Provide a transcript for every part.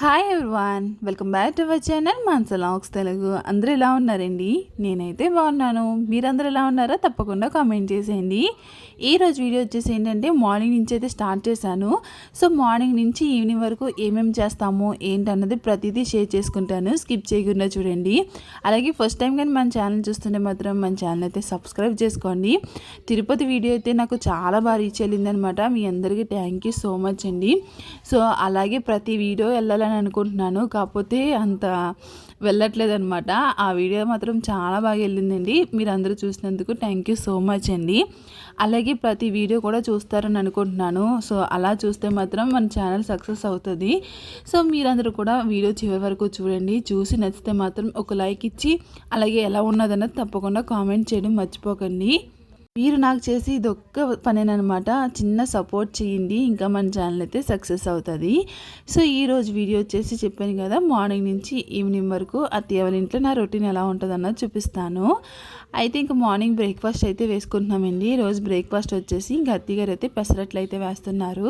Hi everyone welcome back to our channel మాన్సలాక్స్ Telugu అందరూ ఎలా ఉన్నారండి? నేనైతే బాగున్నాను. మీరందరూ ఎలా ఉన్నారో తప్పకుండా కామెంట్ చేసేయండి. ఈ రోజు వీడియో వచ్చేసి ఏంటంటే మార్నింగ్ నుంచి అయితే స్టార్ట్ చేశాను. సో మార్నింగ్ నుంచి ఈవినింగ్ వరకు ఏమేమి చేస్తాము ఏంటన్నది ప్రతిదీ షేర్ చేసుకుంటాను. స్కిప్ చేయకుండా చూడండి. అలాగే ఫస్ట్ టైం కానీ మన ఛానల్ చూస్తుంటే మాత్రం మన ఛానల్ అయితే సబ్స్క్రైబ్ చేసుకోండి. తిరుపతి వీడియో అయితే నాకు చాలా బాగా రీచ్ వెళ్ళిందనమాట మీ అందరికీ థ్యాంక్ యూ సో మచ్ అండి. సో అలాగే ప్రతి వీడియో వెళ్ళాలని అనుకుంటున్నాను. కాకపోతే అంత వెళ్ళట్లేదు అనమాట ఆ వీడియో మాత్రం చాలా బాగా వెళ్ళిందండి. మీరు అందరూ చూసినందుకు థ్యాంక్ యూ సో మచ్ అండి. అలాగే ప్రతి వీడియో కూడా చూస్తారని అనుకుంటున్నాను. సో అలా చూస్తే మాత్రం మన ఛానల్ సక్సెస్ అవుతుంది. సో మీరందరూ కూడా వీడియో చివరి వరకు చూడండి. చూసి నచ్చితే మాత్రం ఒక లైక్ ఇచ్చి అలాగే ఎలా ఉన్నదన్నది తప్పకుండా కామెంట్ చేయడం మర్చిపోకండి. మీరు నాకు చేసి ఇది ఒక్క పనేనమాట చిన్న సపోర్ట్ చేయండి. ఇంకా మన ఛానల్ అయితే సక్సెస్ అవుతుంది. సో ఈరోజు వీడియో వచ్చేసి చెప్పాను కదా మార్నింగ్ నుంచి ఈవినింగ్ వరకు అత్తయ్య వాళ్ళ ఇంట్లో నా రొటీన్ ఎలా ఉంటుందన్నది చూపిస్తాను. అయితే ఇంకా మార్నింగ్ బ్రేక్ఫాస్ట్ అయితే వేసుకుంటున్నామండి. రోజు బ్రేక్ఫాస్ట్ వచ్చేసి ఇంకా అత్తిగారు అయితే పెసరట్లు అయితే వేస్తున్నారు.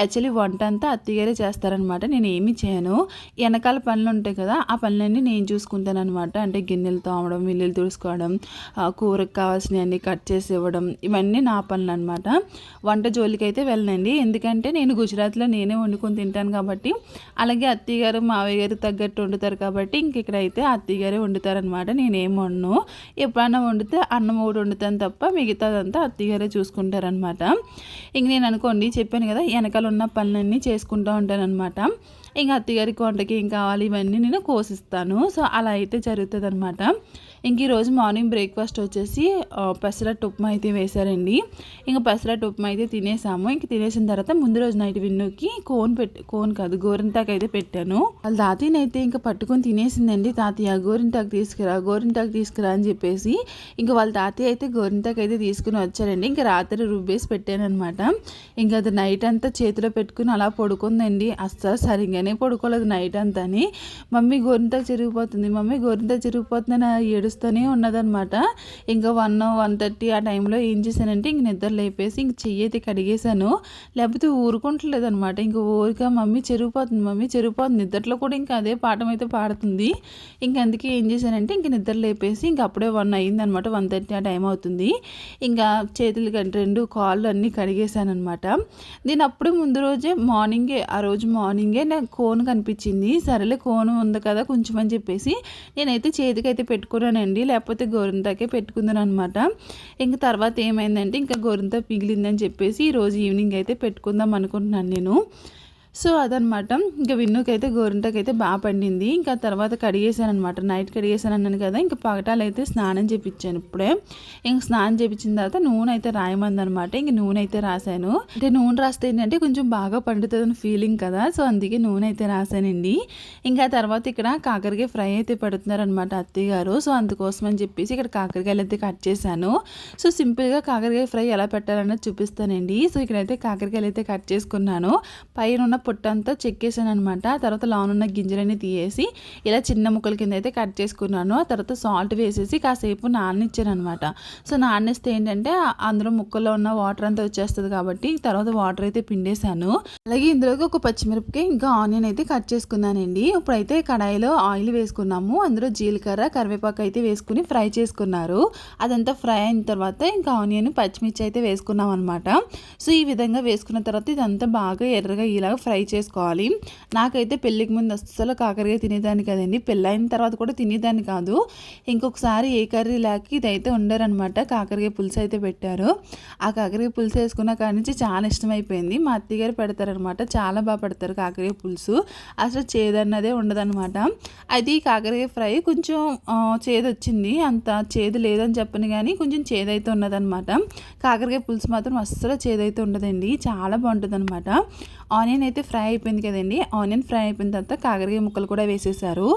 యాక్చువల్లీ వంట అంతా అత్తిగారే చేస్తారనమాట నేను ఏమి చేయను. వెనకాల పనులు ఉంటాయి కదా ఆ పనులన్నీ నేను చూసుకుంటాను అనమాట అంటే గిన్నెలు తోమడం మిల్లులు తుడుచుకోవడం కూరకు కావాల్సినవన్నీ కట్ చేసి ఇవ్వడం ఇవన్నీ నా పనులు అనమాట వంట జోలికి అయితే వెళ్ళనండి. ఎందుకంటే నేను గుజరాత్లో నేనే వండుకొని తింటాను కాబట్టి అలాగే అత్తయ్య గారు మావయ్య గారు తగ్గట్టు వండుతారు కాబట్టి ఇంక ఇక్కడ అయితే అత్తయ్య గారే వండుతారనమాట నేనేం వండను. ఎప్పుడన్నా అన్నం వండితే అన్నం ఒకటి వండుతాను తప్ప మిగతాదంతా అత్తగారే చూసుకుంటారనమాట ఇంక నేను అనుకోండి చెప్పాను కదా వెనకాల ఉన్న పనులన్నీ చేసుకుంటూ ఉంటానన్నమాట. ఇంకా అత్తగారికి వంటకి ఏం కావాలి ఇవన్నీ నేను కోసిస్తాను. సో అలా అయితే జరుగుతుంది అనమాట ఇంక ఈరోజు మార్నింగ్ బ్రేక్ఫాస్ట్ వచ్చేసి పెసరట్టు ఉప్మా అయితే వేశారండి. ఇంకా పెసరట్టు ఉప్మా అయితే తినేసాము. ఇంక తినేసిన తర్వాత ముందు రోజు నైట్ విన్నుకి కోన్ పెట్టి కోన్ కాదు గోరింటాకు అయితే పెట్టాను. వాళ్ళ తాతయ్యనైతే ఇంకా పట్టుకొని తినేసిందండి. తాతయ్య గోరింటాకు తీసుకురా గోరింటాకు తీసుకురా అని చెప్పేసి ఇంకా వాళ్ళ తాతయ్య అయితే గోరింటాకు అయితే తీసుకుని వచ్చారండి. ఇంకా రాత్రి రుబ్బేసి పెట్టాను అనమాట ఇంకా అది నైట్ అంతా చేతిలో పెట్టుకుని అలా పడుకుందండి. అస్సలు సరిగ్గా సరిగ్గానే పడుకోలేదు నైట్ అంతా అని మమ్మీ గోరింత చిరిగిపోతుంది. మమ్మీ గోరింత చిరిగిపోతుందని ఏడుస్తుంది ఏడుస్తూనే ఉన్నదనమాట ఇంకా వన్ వన్ థర్టీ ఆ టైంలో ఏం చేశానంటే ఇంక నిద్ర లేపేసి ఇంక చెయ్యి అయితే కడిగేశాను. లేకపోతే ఊరుకుంటలేదు అనమాట ఇంక ఊరిక మమ్మీ చెరిగిపోతుంది మమ్మీ చెరిగిపోతుంది. నిద్రలో కూడా ఇంకా అదే పాఠం అయితే పాడుతుంది. ఇంక అందుకే ఏం చేశానంటే ఇంక నిద్ర లేపేసి ఇంక అప్పుడే వన్ అయిందనమాట వన్ థర్టీ ఆ టైం అవుతుంది. ఇంకా చేతులు రెండు కాళ్ళు అన్నీ కడిగేశాను అనమాట నేను అప్పుడే ముందు రోజే మార్నింగే ఆ రోజు మార్నింగే నాకు కోన్ కనిపించింది. సరేలే కోన్ ఉంది కదా కొంచెం అని చెప్పేసి నేనైతే చేతికైతే అయితే పెట్టుకున్నానండి. లేకపోతే గోరింతాకే పెట్టుకుందాను అనమాట ఇంకా తర్వాత ఏమైందంటే ఇంకా గోరింత పిగిలిందని చెప్పేసి ఈరోజు ఈవినింగ్ అయితే పెట్టుకుందాం అనుకుంటున్నాను నేను. సో అదనమాట ఇంకా విన్నుకి అయితే బాగా పండింది. ఇంకా తర్వాత కడిగేసాను అనమాట నైట్ కడిగేసాను అన్నాను కదా ఇంకా పగటాలు అయితే స్నానం చేయించాను ఇప్పుడే. ఇంక స్నానం చేయించిన తర్వాత నూనె అయితే రాయమంది అనమాట ఇంక నూనె అయితే రాశాను. అంటే నూనె రాస్తే ఏంటంటే కొంచెం బాగా పండుతుందని ఫీలింగ్ కదా. సో అందుకే నూనె అయితే రాశానండి. ఇంకా తర్వాత ఇక్కడ కాకరకాయ ఫ్రై అయితే పెడుతున్నారనమాట అత్తయ్య గారు. సో అందుకోసం అని చెప్పేసి ఇక్కడ కాకరకాయలు అయితే కట్ చేశాను. సో సింపుల్గా కాకరకాయ ఫ్రై ఎలా పెట్టాలన్నది చూపిస్తానండి. సో ఇక్కడైతే కాకరకాయలు అయితే కట్ చేసుకున్నాను. పైన ఉన్న పొట్టంతా చెక్కేసాను అనమాట తర్వాత ఉన్న గింజలన్నీ తీసేసి ఇలా చిన్న ముక్కల కింద అయితే కట్ చేసుకున్నాను. ఆ తర్వాత సాల్ట్ వేసేసి కాసేపు నాననిచ్చాను అనమాట సో నానేస్తే ఏంటంటే అందులో ముక్కల్లో ఉన్న వాటర్ అంతా వచ్చేస్తుంది కాబట్టి తర్వాత వాటర్ అయితే పిండేశాను. అలాగే ఇందులోకి ఒక పచ్చిమిరపకాయ ఇంకా ఆనియన్ అయితే కట్ చేసుకున్నానండి. ఇప్పుడైతే కడాయిలో ఆయిల్ వేసుకున్నాము. అందులో జీలకర్ర కరివేపాకు అయితే వేసుకుని ఫ్రై చేసుకున్నారు. అదంతా ఫ్రై అయిన తర్వాత ఇంకా ఆనియన్ పచ్చిమిర్చి అయితే వేసుకున్నాం అనమాట సో ఈ విధంగా వేసుకున్న తర్వాత ఇదంతా బాగా ఎర్రగా ఇలాగ ఫ్రై ఫ్రై చేసుకోవాలి. నాకైతే పెళ్ళికి ముందు అస్సలు కాకరకాయ తినేదాన్ని కదండి. పెళ్ళైన తర్వాత కూడా తినేదాన్ని కాదు. ఇంకొకసారి ఏ కర్రీ లేక ఇదైతే ఉండరనమాట కాకరకాయ పులుసు అయితే పెట్టారు. ఆ కాకరకాయ పులుసు వేసుకున్న కాడి నుంచి చాలా ఇష్టమైపోయింది. మా అత్తగారు పెడతారనమాట చాలా బాగా పెడతారు కాకరకాయ పులుసు. అసలు చేదన్నదే ఉండదన్నమాట. అది కాకరకాయ ఫ్రై కొంచెం చేదు వచ్చింది అంత చేదు లేదని చెప్పను కానీ కొంచెం చేదైతే ఉన్నదనమాట కాకరకాయ పులుసు మాత్రం అస్సలు చేదైతే ఉండదండి. చాలా బాగుంటుంది అనమాట ఆనియన్ అయితే ఫ్రై అయిపోయింది కదండి. ఆనియన్ ఫ్రై అయిపోయిన తర్వాత కాకరకాయ ముక్కలు కూడా వేసేసారు.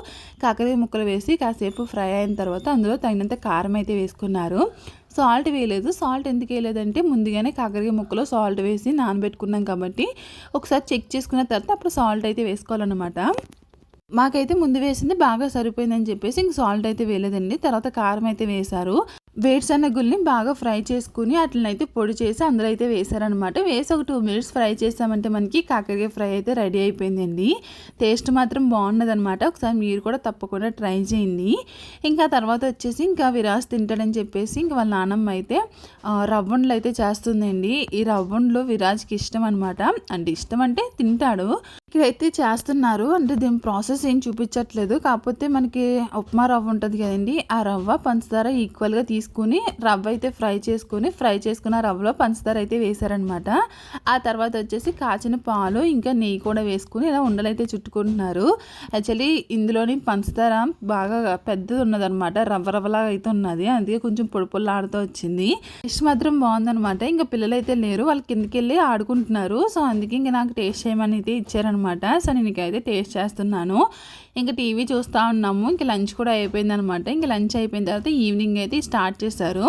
కాకరకాయ ముక్కలు వేసి కాసేపు ఫ్రై అయిన తర్వాత అందులో తగినంత కారం అయితే వేసుకున్నారు. సాల్ట్ వేయలేదు. సాల్ట్ ఎందుకు వేయలేదంటే ముందుగానే కాకరకాయ ముక్కలో సాల్ట్ వేసి నానబెట్టుకున్నాం కాబట్టి ఒకసారి చెక్ చేసుకున్న తర్వాత అప్పుడు సాల్ట్ అయితే వేసుకోవాలన్నమాట. మాకైతే ముందు వేసింది బాగా సరిపోయిందని చెప్పేసి ఇంక సాల్ట్ అయితే వేయలేదండి. తర్వాత కారం అయితే వేశారు. వేరుశనగుల్ని బాగా ఫ్రై చేసుకుని అట్లనైతే పొడి చేసి అందులో అయితే వేసారనమాట వేసి ఒక టూ మినిట్స్ ఫ్రై చేసామంటే మనకి కాకరకాయ ఫ్రై అయితే రెడీ అయిపోయిందండి. టేస్ట్ మాత్రం బాగున్నదనమాట ఒకసారి మీరు కూడా తప్పకుండా ట్రై చేయండి. ఇంకా తర్వాత వచ్చేసి ఇంకా విరాజ్ తింటాడని చెప్పేసి ఇంకా వాళ్ళ నాన్నమ్మ అయితే రవ్వండ్లు అయితే చేస్తుందండి. ఈ రవ్వండ్లు విరాజ్కి ఇష్టం అనమాట అంటే ఇష్టం అంటే తింటాడు. ఇక్కడైతే చేస్తున్నారు. అంటే దీని ప్రాసెస్ ఏం చూపించట్లేదు. కాకపోతే మనకి ఉప్మా రవ్వ ఉంటుంది కదండి. ఆ రవ్వ పంచదార ఈక్వల్గా తీసుకుని రవ్వ అయితే ఫ్రై చేసుకుని ఫ్రై చేసుకున్న రవ్వలో పంచదార అయితే వేశారనమాట ఆ తర్వాత వచ్చేసి కాచిన పాలు ఇంకా నెయ్యి కూడా వేసుకుని ఇలా ఉండలు అయితే చుట్టుకుంటున్నారు. యాక్చువల్లీ ఇందులోని పంచదార బాగా పెద్దది ఉన్నదనమాట రవ్వ రవ్వలాగా అయితే ఉన్నది. అందుకే కొంచెం పొడి ఆడుతూ వచ్చింది. టేస్ట్ మాత్రం బాగుందనమాట ఇంకా పిల్లలు అయితే లేరు. వాళ్ళు కిందకి వెళ్ళి ఆడుకుంటున్నారు. సో అందుకే ఇంకా నాకు టేస్ట్ చేయమని అయితే ఇచ్చారనమాట సో నేను ఇకైతే టేస్ట్ చేస్తున్నాను. ఇంకా టీవీ చూస్తూ ఉన్నాము. ఇంక లంచ్ కూడా అయిపోయిందనమాట ఇంక లంచ్ అయిపోయిన తర్వాత ఈవినింగ్ అయితే స్టార్ట్ చేశారు.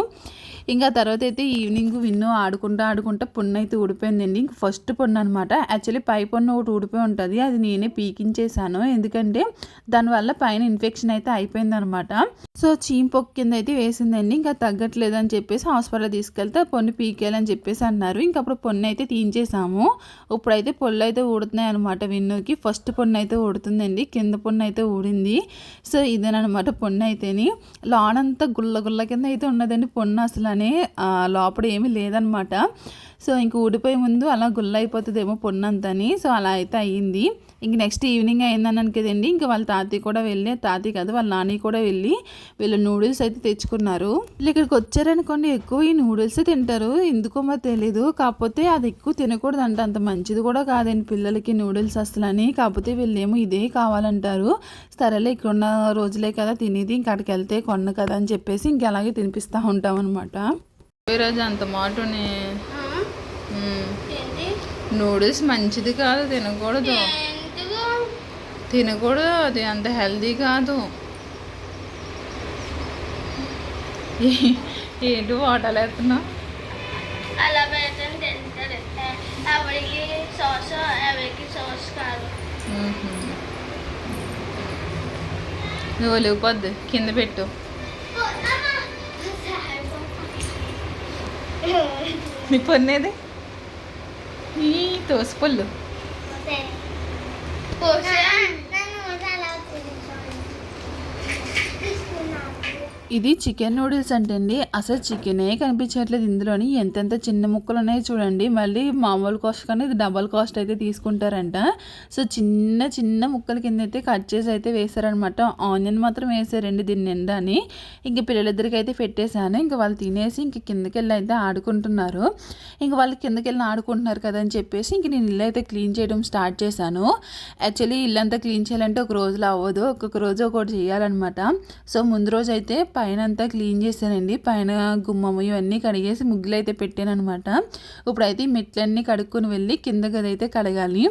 ఇంకా తర్వాత అయితే ఈవినింగ్ విన్ను ఆడుకుంటూ ఆడుకుంటూ పొన్ను అయితే ఊడిపోయిందండి. ఇంక ఫస్ట్ పొన్ను అనమాట యాక్చువల్లీ పై పొన్ను ఒకటి ఊడిపోయి ఉంటుంది. అది నేనే పీకించేసాను ఎందుకంటే దానివల్ల పైన ఇన్ఫెక్షన్ అయితే అయిపోయిందనమాట సో చీంపొక్క కింద అయితే వేసిందండి. ఇంకా తగ్గట్లేదు అని చెప్పేసి హాస్పిటల్ తీసుకెళ్తే పొన్ను పీకేయాలని చెప్పేసి అన్నారు. ఇంకా అప్పుడు పొన్ను అయితే తీయించేసాము ఇప్పుడైతే పొల్లు అయితే ఊడుతున్నాయి అనమాట విన్నుకి. ఫస్ట్ పొన్ను అయితే ఊడుతుందండి. కింద పొన్ను అయితే ఊడింది. సో ఇదేనమాట పొన్ను అయితేని. లోనంతా గుల్ల గుల్ల కింద అయితే ఉన్నదండి. పొన్ను అసలు లోపల ఏమీ లేదనమాట. సో ఇంక ఊడిపోయే ముందు అలా గుల్ల అయిపోతుందేమో పొన్నంతని. సో అలా అయితే అయ్యింది. ఇంక నెక్స్ట్ ఈవినింగ్ అయిందన్నాను కదండి ఇంకా వాళ్ళ తాతయ్య కూడా వెళ్ళి తాతయ్య కాదు వాళ్ళ నాని కూడా వెళ్ళి వీళ్ళు నూడిల్స్ అయితే తెచ్చుకున్నారు. వీళ్ళు ఇక్కడికి వచ్చారనుకోండి ఎక్కువ ఈ నూడిల్స్ తింటారు. ఎందుకో మరి తెలీదు. కాకపోతే అది ఎక్కువ తినకూడదు అంట అంత మంచిది కూడా కాదండి పిల్లలకి నూడిల్స్ అసలని. కాకపోతే వీళ్ళేమో ఇదే కావాలంటారు. సరేలే ఇక్కడ ఉన్న రోజులే కదా తినేది. ఇంక అక్కడికి వెళ్తే కొన్న కదా అని చెప్పేసి ఇంక అలాగే తినిపిస్తూ ఉంటాం అనమాట ఈరోజు అంత మాటనే. ఏంటి? నూడిల్స్ మంచిది కాదు తినకూడదు. తినకూడదు అది అంత హెల్దీ కాదు. ఏంటి వాటర్ వేస్తున్నావు అలా పెడతాను తింటారు. ఎవరికి సాస్ ఎవరికి సాస్ కాదు. నువ్వు లేకపోద్దు కింద పెట్టు. నీ పొన్నేది ఈ తోసిపళ్ళు. ఇది చికెన్ నూడిల్స్ అంటే అండి అసలు చికెనే కనిపించట్లేదు ఇందులోని. ఎంతెంత చిన్న ముక్కలు ఉన్నాయో చూడండి. మళ్ళీ మామూలు కాస్ట్ కానీ ఇది డబల్ కాస్ట్ అయితే తీసుకుంటారంట. సో చిన్న చిన్న ముక్కల కింద అయితే కట్ చేసి అయితే వేశారనమాట. ఆనియన్ మాత్రం వేసారండి దీని నిండా అని ఇంక పిల్లలిద్దరికి అయితే పెట్టేశాను. ఇంక వాళ్ళు తినేసి ఇంక కిందకి వెళ్ళి అయితే ఆడుకుంటున్నారు. ఇంక వాళ్ళు కిందకి వెళ్ళి ఆడుకుంటున్నారు కదా అని చెప్పేసి ఇంక నేను ఇల్లు అయితే క్లీన్ చేయడం స్టార్ట్ చేశాను. యాక్చువల్లీ ఇల్లంతా క్లీన్ చేయాలంటే ఒక రోజులో అవ్వదు. ఒక్కొక్క రోజు ఒకటి చేయాలన్నమాట. సో ముందు రోజు అయితే పైన అంతా క్లీన్ చేశానండి. పైన గుమ్మం ఇవన్నీ కడిగేసి ముగ్గులు అయితే పెట్టాను అనమాట ఇప్పుడైతే ఈ మెట్లన్నీ కడుక్కొని వెళ్ళి కింద గది అయితే కడగాలి.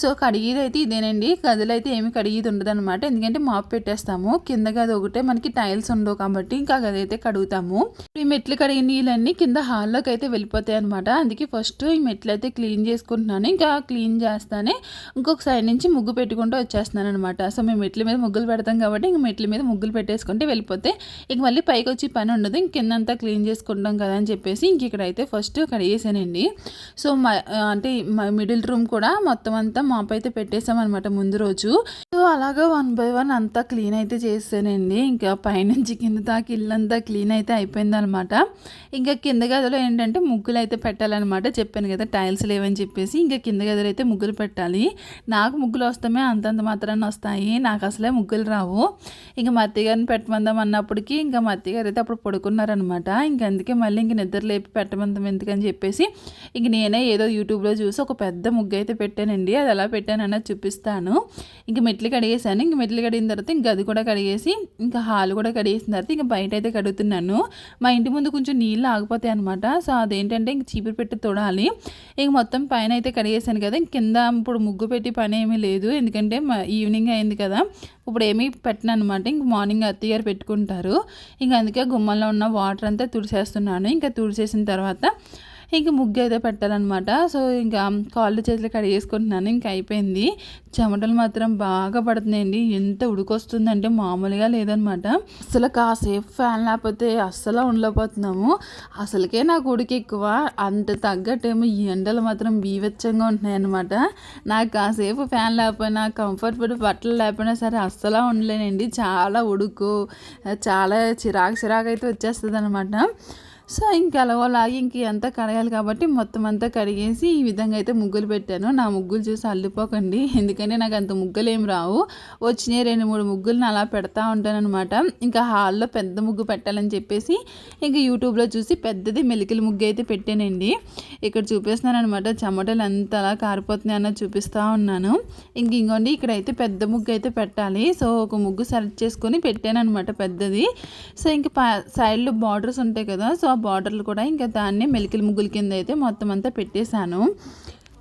సో కడిగేది అయితే ఇదేనండి. గదులు అయితే ఏమి కడిగేది ఉండదు అనమాట ఎందుకంటే మాప్ పెట్టేస్తాము. కింద గది ఒకటే. మనకి టైల్స్ ఉండవు కాబట్టి ఇంకా గది అయితే కడుగుతాము. ఈ మెట్లు కడిగిన నీళ్ళన్నీ కింద హాల్లోకి అయితే వెళ్ళిపోతాయి అనమాట అందుకే ఫస్ట్ ఈ మెట్లు అయితే క్లీన్ చేసుకుంటున్నాను. ఇంకా క్లీన్ చేస్తానే ఇంకొక సైడ్ నుంచి ముగ్గు పెట్టుకుంటూ వచ్చేస్తున్నాను అనమాట సో మేము మెట్ల మీద ముగ్గులు పెడతాం కాబట్టి ఇంక మెట్ల మీద ముగ్గులు పెట్టేసుకుంటే వెళ్ళిపోతే ఇంక మళ్ళీ పైకి వచ్చి పని ఉండదు. ఇంక కిందంతా క్లీన్ చేసుకుంటాం కదా అని చెప్పేసి ఇంక ఇక్కడైతే ఫస్ట్ కడిగేసానండి. సో మా అంటే మా మిడిల్ రూమ్ కూడా మొత్తం అంతా మాప్ అయితే పెట్టేసామన్నమాట ముందు రోజు. సో అలాగా వన్ బై వన్ అంతా క్లీన్ అయితే చేసానండి ఇంకా పైనుంచి కింద దాకా ఇల్లంతా క్లీన్ అయితే అయిపోయిందనమాట ఇంకా కింద గదిలో ఏంటంటే ముగ్గులు అయితే పెట్టాలన్నమాట. చెప్పాను కదా టైల్స్ లేవని చెప్పేసి ఇంకా కింద గదిలో అయితే ముగ్గులు పెట్టాలి. నాకు ముగ్గులు వస్తామే అంతంత మాత్రాన్ని వస్తాయి. నాకు అసలే ముగ్గులు రావు. ఇంకా మా అత్తగారిని పెట్టమందాం అన్నప్పటికీ ఇంకా మా అత్తగారు అయితే అప్పుడు పడుకున్నారనమాట ఇంక అందుకే మళ్ళీ ఇంక నిద్ర లేపి పెట్టమంతం ఎందుకని చెప్పేసి ఇంక నేనే ఏదో యూట్యూబ్లో చూసి ఒక పెద్ద ముగ్గు అయితే పెట్టానండి. అది ఎలా పెట్టానన్నది చూపిస్తాను. ఇంక మెట్లు కడిగేసాను ఇంక మెట్లు కడిగిన తర్వాత ఇంక గది కూడా కడిగేసి ఇంకా హాల్ కూడా కడిగేసిన తర్వాత ఇంక బయట అయితే కడుగుతున్నాను. మా ఇంటి ముందు కొంచెం నీళ్ళు ఆగిపోతాయి అనమాట సో అదేంటంటే ఇంక చీపురు పెట్టి తొడాలి. ఇంక మొత్తం పైన అయితే కడిగేసాను కదా. ఇంక కింద ఇప్పుడు ముగ్గు పెట్టి పని ఏమీ లేదు. ఎందుకంటే మా ఈవినింగ్ అయింది కదా. ఇప్పుడు ఏమీ పెట్టను అనమాట ఇంక మార్నింగ్ అత్తయ్య గారు పెట్టుకుంటారు. ఇంక అందుకే గుమ్మంలో ఉన్న వాటర్ అంతా తుడిచేస్తున్నాను. ఇంకా తుడిచేసిన తర్వాత ఇంక ముగ్గు అయితే పెట్టాలన్నమాట. సో ఇంకా కాళ్ళు చేతులు కడిగేసుకుంటున్నాను. ఇంకా అయిపోయింది. చెమటలు మాత్రం బాగా పడుతున్నాయండి. ఎంత ఉడుకొస్తుందంటే మామూలుగా లేదనమాట అసలు కాసేపు ఫ్యాన్ లేకపోతే అస్సలు ఉండలేకపోతున్నాము. అసలుకే నాకు ఉడికి ఎక్కువ. అంత తగ్గట్టేమో ఈ ఎండలు మాత్రం బీవెచ్చంగా ఉంటున్నాయి అనమాట నాకు కాసేపు ఫ్యాన్ లేకపోయినా కంఫర్టబుల్ బట్టలు లేకపోయినా సరే అస్సలు ఉండలేనండి. చాలా ఉడుకు చాలా చిరాకు చిరాకు అయితే వచ్చేస్తుంది అనమాట సో ఇంక ఎలాగోలాగి ఇంక అంతా కడగాలి కాబట్టి మొత్తం అంతా కడిగేసి ఈ విధంగా అయితే ముగ్గులు పెట్టాను. నా ముగ్గులు చూసి అల్లిపోకండి. ఎందుకంటే నాకు అంత ముగ్గులు ఏం రావు. వచ్చినాయి రెండు మూడు ముగ్గులను అలా పెడతా ఉంటానన్నమాట. ఇంకా హాల్లో పెద్ద ముగ్గు పెట్టాలని చెప్పేసి ఇంకా యూట్యూబ్లో చూసి పెద్దది మెలికల ముగ్గు అయితే పెట్టానండి. ఇక్కడ చూపిస్తున్నాను అనమాట చెమటలు ఎంత అలా కారిపోతున్నాయి అన్నది చూపిస్తూ ఉన్నాను. ఇంక ఇంకోండి ఇక్కడైతే పెద్ద ముగ్గు అయితే పెట్టాలి. సో ఒక ముగ్గు సెలెక్ట్ చేసుకొని పెట్టాను అనమాట పెద్దది. సో ఇంకా సైడ్లో బార్డర్స్ ఉంటాయి కదా సో బార్డర్లు కూడా ఇంకా దాన్ని మెలికల ముగ్గుల కింద అయితే మొత్తం అంతా పెట్టేశాను.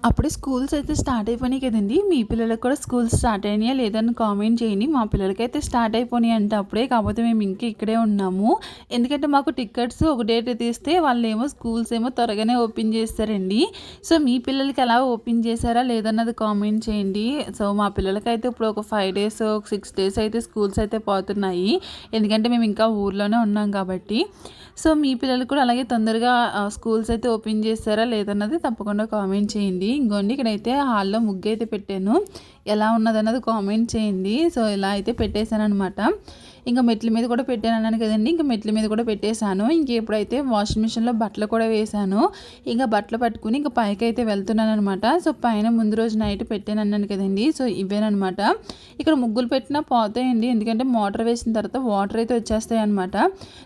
అప్పుడే స్కూల్స్ అయితే స్టార్ట్ అయిపోయినాయి కదండి. మీ పిల్లలకు కూడా స్కూల్స్ స్టార్ట్ అయినాయా? లేదని కామెంట్ చేయండి. మా పిల్లలకైతే స్టార్ట్ అయిపోయినాయి అంటే అప్పుడే. కాకపోతే మేము ఇంకా ఇక్కడే ఉన్నాము. ఎందుకంటే మాకు టికెట్స్ ఒక డేట్ తీస్తే వాళ్ళు ఏమో స్కూల్స్ ఏమో త్వరగానే ఓపెన్ చేస్తారండి. సో మీ పిల్లలకి ఎలా ఓపెన్ చేశారా? లేదన్నది కామెంట్ చేయండి. సో మా పిల్లలకైతే ఇప్పుడు ఒక ఫైవ్ డేస్ ఒక సిక్స్ డేస్ అయితే స్కూల్స్ అయితే పోతున్నాయి. ఎందుకంటే మేము ఇంకా ఊర్లోనే ఉన్నాం కాబట్టి. సో మీ పిల్లలు కూడా అలాగే తొందరగా స్కూల్స్ అయితే ఓపెన్ చేస్తారా? లేదన్నది తప్పకుండా కామెంట్ చేయండి. ఇంకోండి ఇక్కడైతే హాల్లో ముగ్గు అయితే పెట్టాను. ఎలా ఉన్నదన్నది కామెంట్ చేయండి. సో ఇలా అయితే పెట్టేశాను అనమాట ఇంకా మెట్ల మీద కూడా పెట్టాను అన్నాను కదండి. ఇంకా మెట్ల మీద కూడా పెట్టేశాను. ఇంక ఎప్పుడైతే వాషింగ్ మిషన్లో బట్టలు కూడా వేశాను ఇంకా బట్టలు పట్టుకుని ఇంకా పైకి అయితే వెళ్తున్నాను అనమాట సో పైన ముందు రోజు నైట్ పెట్టాను అన్నాను కదండి. సో ఇవేనమాట ఇక్కడ ముగ్గులు పెట్టినా పోతాయండి. ఎందుకంటే మోటార్ వేసిన తర్వాత వాటర్ అయితే వచ్చేస్తాయి అనమాట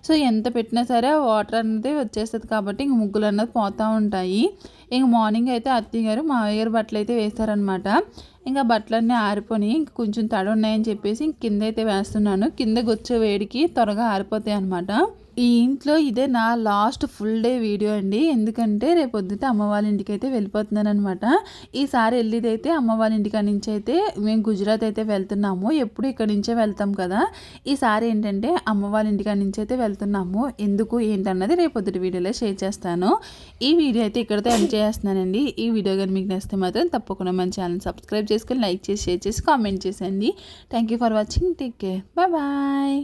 సో ఎంత పెట్టినా సరే వాటర్ అనేది వచ్చేస్తుంది కాబట్టి ఇంక ముగ్గులు అన్నది పోతూ ఉంటాయి. ఇంక మార్నింగ్ అయితే అత్తయ్య గారు మావయ్య గారు బట్టలు అయితే వేస్తారనమాట ఇంకా బట్టలన్నీ ఆరిపోయి ఇంక కొంచెం తడి ఉన్నాయని చెప్పేసి ఇంక కింద అయితే వేస్తున్నాను. కింద వచ్చే వేడికి త్వరగా ఆరిపోతాయి అనమాట ఈ ఇంట్లో ఇదే నా లాస్ట్ ఫుల్ డే వీడియో అండి. ఎందుకంటే రేపు అమ్మ వాళ్ళ ఇంటికి అయితే వెళ్ళిపోతున్నాను అనమాట ఈసారి వెళ్ళేది అయితే అమ్మ వాళ్ళ ఇంటికి నుంచి అయితే మేము గుజరాత్ అయితే వెళ్తున్నాము. ఎప్పుడు ఇక్కడ నుంచే వెళ్తాం కదా. ఈసారి ఏంటంటే అమ్మ వాళ్ళ ఇంటికి నుంచి అయితే వెళ్తున్నాము. ఎందుకు ఏంటన్నది రేపు పొద్దుట వీడియోలో షేర్ చేస్తాను. ఈ వీడియో అయితే ఇక్కడితో ఎండ్ చేస్తున్నానండి. ఈ వీడియో కానీ మీకు నచ్చితే మాత్రం తప్పకుండా మన ఛానల్ సబ్స్క్రైబ్ చేసుకొని లైక్ చేసి షేర్ చేసి కామెంట్ చేసేయండి thank you for watching. Take care. Bye bye.